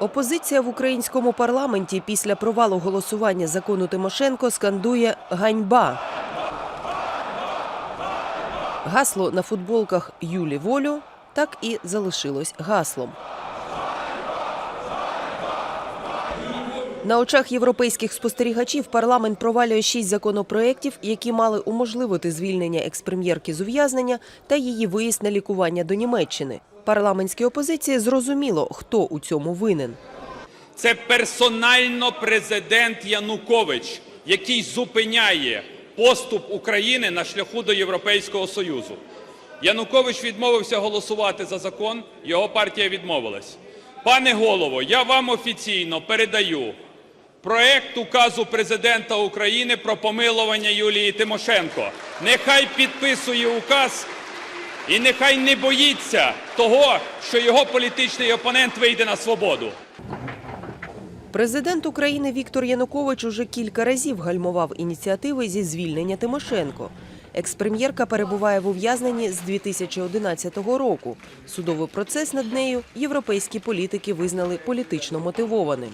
Опозиція в українському парламенті після провалу голосування закону Тимошенко скандує ганьба. Гасло на футболках Юлі волю так і залишилось гаслом. На очах європейських спостерігачів парламент провалює шість законопроєктів, які мали уможливити звільнення експрем'єрки з ув'язнення та її виїзд на лікування до Німеччини. Парламентській опозиції зрозуміло, хто у цьому винен. Це персонально президент Янукович, який зупиняє поступ України на шляху до Європейського Союзу. Янукович відмовився голосувати за закон, його партія відмовилась. Пане голово, я вам офіційно передаю проект указу президента України про помилування Юлії Тимошенко. Нехай підписує указ і нехай не боїться того, що його політичний опонент вийде на свободу. Президент України Віктор Янукович уже кілька разів гальмував ініціативи зі звільнення Тимошенко. Експрем'єрка перебуває в ув'язненні з 2011 року. Судовий процес над нею європейські політики визнали політично мотивованим.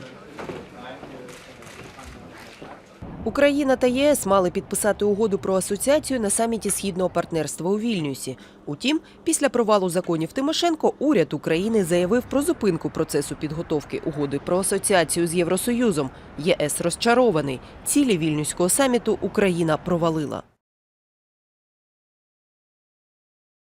Україна та ЄС мали підписати угоду про асоціацію на саміті східного партнерства у Вільнюсі. Утім, після провалу законів Тимошенко уряд України заявив про зупинку процесу підготовки угоди про асоціацію з Євросоюзом. ЄС розчарований. Цілі вільнюського саміту Україна провалила.